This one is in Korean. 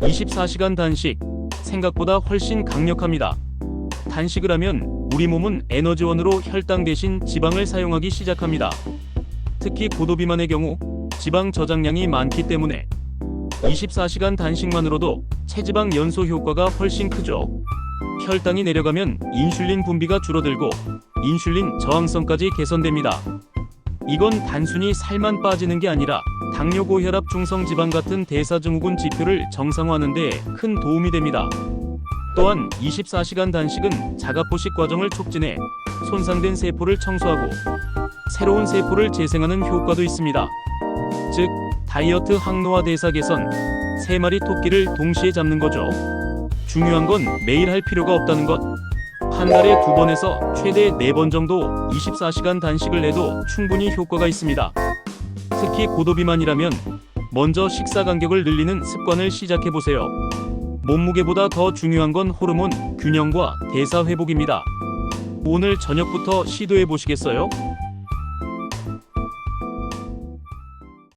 24시간 단식 생각보다 훨씬 강력합니다. 단식을 하면 우리 몸은 에너지원으로 혈당 대신 지방을 사용하기 시작합니다. 특히 고도비만의 경우 지방 저장량이 많기 때문에 24시간 단식만으로도 체지방 연소 효과가 훨씬 크죠. 혈당이 내려가면 인슐린 분비가 줄어들고 인슐린 저항성까지 개선됩니다. 이건 단순히 살만 빠지는 게 아니라 당뇨 고혈압 중성 지방 같은 대사증후군 지표를 정상화하는 데 큰 도움이 됩니다. 또한 24시간 단식은 자가포식 과정을 촉진해 손상된 세포를 청소하고 새로운 세포를 재생하는 효과도 있습니다. 즉, 다이어트 항노화 대사 개선, 세 마리 토끼를 동시에 잡는 거죠. 중요한 건 매일 할 필요가 없다는 것. 한 달에 두 번에서 최대 네 번 정도 24시간 단식을 해도 충분히 효과가 있습니다. 특히 고도비만이라면 먼저 식사 간격을 늘리는 습관을 시작해 보세요. 몸무게보다 더 중요한 건 호르몬 균형과 대사 회복입니다. 오늘 저녁부터 시도해 보시겠어요?